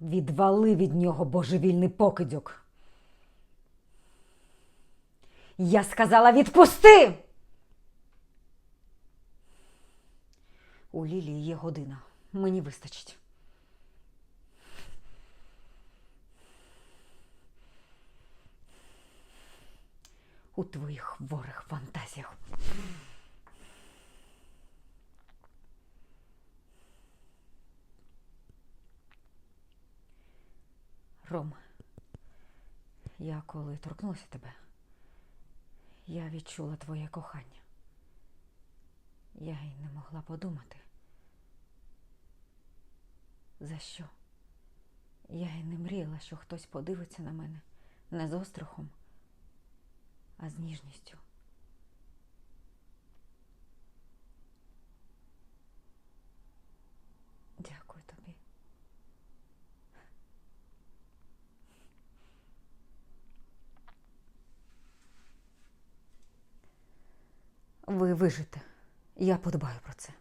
Відвали від нього божевільний покидьок. Я сказала відпусти. У Лілії є година. Мені вистачить. У твоїх хворих фантазіях. Ром, я коли торкнулася тебе, я відчула твоє кохання. Я й не могла подумати. За що? Я й не мріяла, що хтось подивиться на мене не з острахом, а з ніжністю. Ви вижите. Я подбаю про це.